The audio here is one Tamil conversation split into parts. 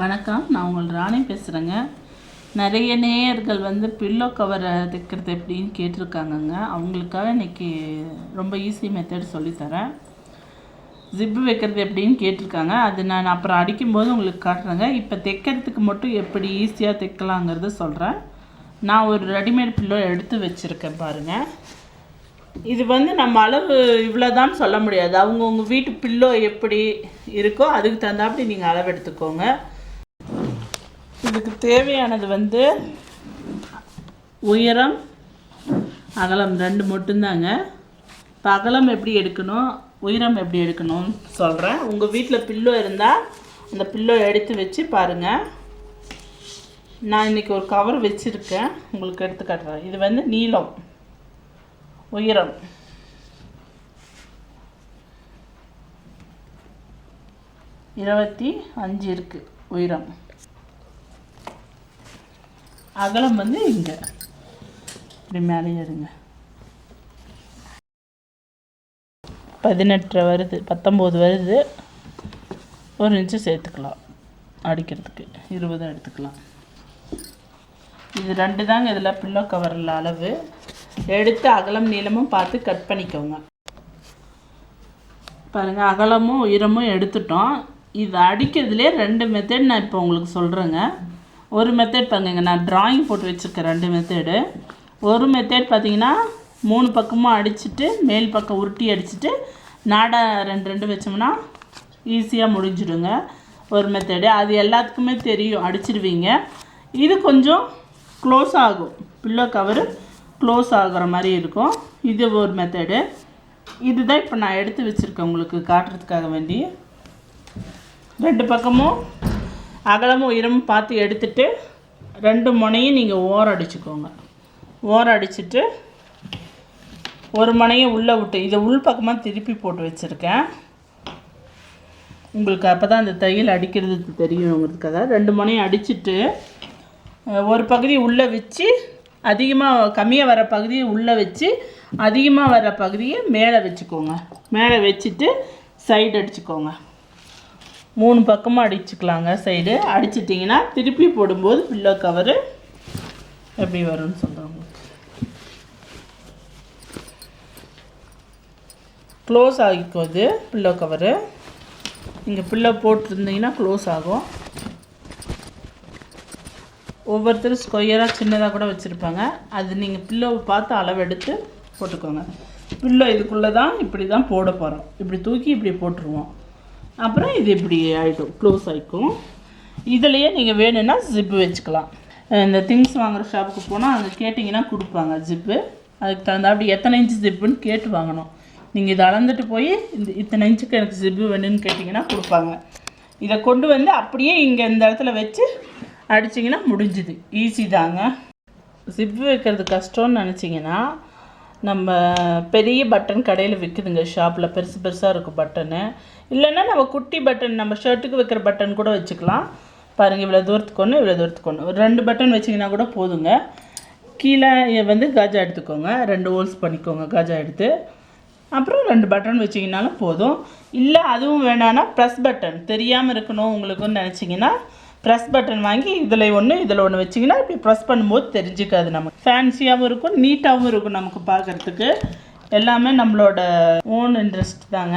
வணக்கம். நான் உங்கள் ராணி பேசுகிறேங்க நிறைய நேயர்கள் வந்து பில்லோ கவரை தைக்கிறது எப்படின்னு கேட்டிருக்காங்கங்க. அவங்களுக்காக இன்றைக்கி ரொம்ப ஈஸி மெத்தட் சொல்லித்தரேன் ஜிப்பு வைக்கிறது எப்படின்னு கேட்டிருக்காங்க. அது நான் அப்புறம் அடிக்கும்போது உங்களுக்கு காட்டுறேங்க. இப்போ தைக்கிறதுக்கு மட்டும் எப்படி ஈஸியாக தைக்கலாங்கிறத சொல்கிறேன் நான் ஒரு ரெடிமேட் பில்லோ எடுத்து வச்சுருக்கேன் பாருங்கள் இது வந்து நம்ம அளவு இவ்வளோதான் சொல்ல முடியாது. அவங்கவுங்க வீட்டு பில்லோ எப்படி இருக்கோ அதுக்கு தகுந்தாப்படி நீங்கள் அளவு எடுத்துக்கோங்க. இதுக்கு தேவையானது வந்து உயரம் அகலம் ரெண்டு மட்டும்தாங்க. இப்போ அகலம் எப்படி எடுக்கணும் உயரம் எப்படி எடுக்கணும்னு சொல்கிறேன் உங்கள் வீட்டில் பில்லோ இருந்தால் அந்த பில்லோ எடுத்து வச்சு பாருங்கள் நான் இன்றைக்கி ஒரு கவர் வச்சுருக்கேன். உங்களுக்கு எடுத்து காட்டுறேன். இது வந்து நீளம் உயரம். இருபத்தி அஞ்சு இருக்குது உயரம். அகலம் வந்து இங்கே. இப்படி மேலே ஏறுங்க. பதினெட்டு வருது பத்தொம்போது வருது. ஒரு இன்ச்சு சேர்த்துக்கலாம் அடிக்கிறதுக்கு. இருபது எடுத்துக்கலாம். இது ரெண்டு தாங்க இதில் பில்லோ கவரில் அளவு. எடுத்து அகலம் நீளமும் பார்த்து கட் பண்ணிக்கோங்க. பாருங்கள் அகலமும் உயரமும் எடுத்துட்டோம். இது அடிக்கிறதுலே ரெண்டு மெத்தட் நான் இப்போ உங்களுக்கு சொல்கிறேங்க ஒரு மெத்தட் பாருங்க நான் ட்ராயிங் போட்டு வச்சுருக்கேன் ரெண்டு மெத்தடு ஒரு மெத்தேட் பார்த்தீங்கன்னா மூணு பக்கமும் அடிச்சுட்டு மேல் பக்கம் உருட்டி அடிச்சுட்டு நாடா ரெண்டு ரெண்டு வச்சோம்னா ஈஸியாக முடிஞ்சிடுங்க. ஒரு மெத்தேடு அது எல்லாத்துக்குமே தெரியும் அடிச்சிடுவீங்க இது கொஞ்சம் க்ளோஸ் ஆகும். பில்லோ கவரு க்ளோஸ் ஆகுற மாதிரி இருக்கும். இது ஒரு மெத்தடு இதுதான் இப்போ நான் எடுத்து வச்சுருக்கேன் உங்களுக்கு காட்டுறதுக்காக வேண்டி. ரெண்டு பக்கமும் அகலமும் உயரமும் பார்த்து எடுத்துட்டு ரெண்டு முனையும் நீங்கள் ஓரம் அடிச்சுக்கோங்க. ஓரம் அடிச்சுட்டு ஒரு முனையை உள்ளே விட்டு இதை உள் பக்கமாக திருப்பி போட்டு வச்சுருக்கேன். உங்களுக்கு அப்போ தான் அந்த தையல் அடிக்கிறது தெரியுங்கிறதுக்காக ரெண்டு முனையும் அடிச்சுட்டு ஒரு பகுதி உள்ளே வச்சு அதிகமாக கம்மியாக வர பகுதியை உள்ளே வச்சு அதிகமாக வர பகுதியை மேலே வச்சுக்கோங்க. மேலே வச்சுட்டு சைடு அடிச்சுக்கோங்க. மூணு பக்கமும் அடிச்சுக்கலாங்க சைடு அடிச்சிட்டிங்கன்னா திருப்பி போடும்போது பில்லோ கவரு எப்படி வரும்னு சொல்கிறேன் உங்களுக்கு க்ளோஸ் ஆகிக்கோது பில்லோ கவரு நீங்கள் பில்லோ போட்டிருந்தீங்கன்னா க்ளோஸ் ஆகும். ஒவ்வொருத்தரும் ஸ்கொயராக சின்னதாக கூட வச்சுருப்பாங்க. அது நீங்கள் பில்லோவை பார்த்து அளவெடுத்து போட்டுக்கோங்க. பில்லோ இதுக்குள்ளே தான் இப்படி தான் போட போகிறோம் இப்படி தூக்கி இப்படி போட்டுருவோம். அப்புறம் இது இப்படி ஆகிடும் க்ளோஸ் ஆகிக்கும் இதுலேயே நீங்கள் வேணும்னா ஜிப்பு வச்சுக்கலாம். இந்த திங்ஸ் வாங்குகிற ஷாப்புக்கு போனால் அங்கே கேட்டிங்கன்னா கொடுப்பாங்க ஜிப்பு அதுக்கு தகுந்தாப்படி எத்தனை இன்ச்சு ஜிப்புன்னு கேட்டு வாங்கணும். நீங்கள் இதை அளந்துட்டு போய் இந்த இத்தனை இன்ச்சுக்கு எனக்கு ஜிப்பு வேணும்னு கேட்டிங்கன்னா கொடுப்பாங்க. இதை கொண்டு வந்து அப்படியே இங்கே இந்த இடத்துல வச்சு அடிச்சிங்கன்னா முடிஞ்சுது. ஈஸி தாங்க. ஜிப்பு வைக்கிறது கஷ்டம்னு நினச்சிங்கன்னா நம்ம பெரிய பட்டன் கடையில் விற்குதுங்க ஷாப்பில் பெருசு பெருசாக இருக்கும் பட்டனு இல்லைன்னா நம்ம குட்டி பட்டன் நம்ம ஷர்ட்டுக்கு வைக்கிற பட்டன் கூட வச்சுக்கலாம். பாருங்கள் இவ்வளோ தூரத்துக்கு ஒன்று இவ்வளோ தூரத்துக்கு ஒன்று ஒரு ரெண்டு பட்டன் வச்சிங்கன்னா கூட போதுங்க. கீழே வந்து காஜா எடுத்துக்கோங்க. ரெண்டு ஹோல்ஸ் பண்ணிக்கோங்க காஜா எடுத்து. அப்புறம் ரெண்டு பட்டன் வச்சிங்கனாலும் போதும். இல்லை அதுவும் வேணான்னா ப்ரெஸ் பட்டன் தெரியாமல் இருக்கணும் உங்களுக்குன்னு நினச்சிங்கன்னா ப்ரெஸ் பட்டன் வாங்கி இதில் ஒன்று இதில் ஒன்று வச்சிங்கன்னா இப்படி ப்ரெஸ் பண்ணும்போது தெரிஞ்சுக்காது நமக்கு. ஃபேன்சியாகவும் இருக்கும் நீட்டாகவும் இருக்கும் நமக்கு பார்க்குறதுக்கு. எல்லாமே நம்மளோட ஓன் இன்ட்ரெஸ்ட் தாங்க.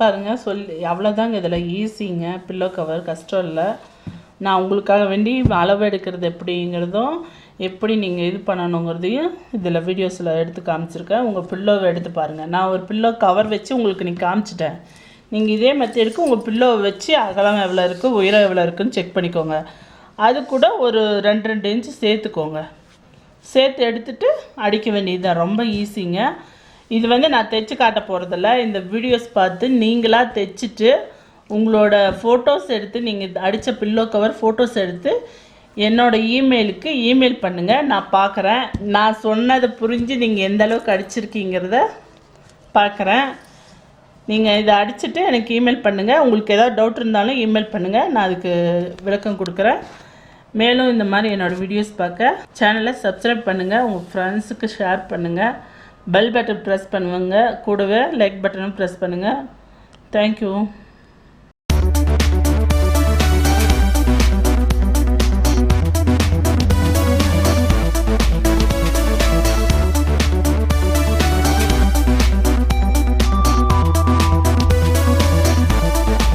பாருங்க சொல்லி அவ்வளோதாங்க இதில் ஈஸிங்க பில்லோ கவர் கஷ்டம் இல்லை. நான் உங்களுக்காக வேண்டி அளவு எடுக்கிறது எப்படிங்கிறதும் எப்படி நீங்கள் இது பண்ணணுங்கிறதையும் இதில் வீடியோஸில் எடுத்து காமிச்சிருக்கேன். உங்கள் பில்லோவை எடுத்து பாருங்கள் நான் ஒரு பில்லோ கவர் வச்சு உங்களுக்கு நீ காமிச்சிட்டேன். நீங்கள் இதே மெத்தடுக்கு உங்கள் பில்லோவை வச்சு அகலம் எவ்வளோ இருக்குது உயரம் எவ்வளோ இருக்குன்னு செக் பண்ணிக்கோங்க. அது கூட ஒரு ரெண்டு ரெண்டு இன்ச்சு சேர்த்துக்கோங்க. சேர்த்து எடுத்துட்டு அடிக்க வேண்டியதுதான். ரொம்ப ஈஸிங்க இது வந்து நான் தைச்சு காட்ட போகிறதில்ல இந்த வீடியோஸ் பார்த்து நீங்களாக தைச்சிட்டு உங்களோட ஃபோட்டோஸ் எடுத்து நீங்கள் அடித்த பில்லோ கவர் ஃபோட்டோஸ் எடுத்து என்னோட இமெயிலுக்கு இமெயில் பண்ணுங்கள் நான் பார்க்குறேன் நான் சொன்னதை புரிஞ்சு நீங்கள் எந்த அளவுக்கு அடிச்சிருக்கீங்கிறத பார்க்குறேன் நீங்கள் இதை அடிச்சுட்டு எனக்கு இமெயில் பண்ணுங்கள் உங்களுக்கு ஏதாவது டவுட் இருந்தாலும் இமெயில் பண்ணுங்கள் நான் அதுக்கு விளக்கம் கொடுக்குறேன். மேலும் இந்த மாதிரி என்னோடய வீடியோஸ் பார்க்க சேனலை சப்ஸ்கிரைப் பண்ணுங்கள் உங்கள் ஃப்ரெண்ட்ஸுக்கு ஷேர் பண்ணுங்கள் பெல் பட்டன் ப்ரெஸ் பண்ணுவாங்க கூடவே லைக் பட்டனும் ப்ரெஸ் பண்ணுங்கள் தேங்க்யூ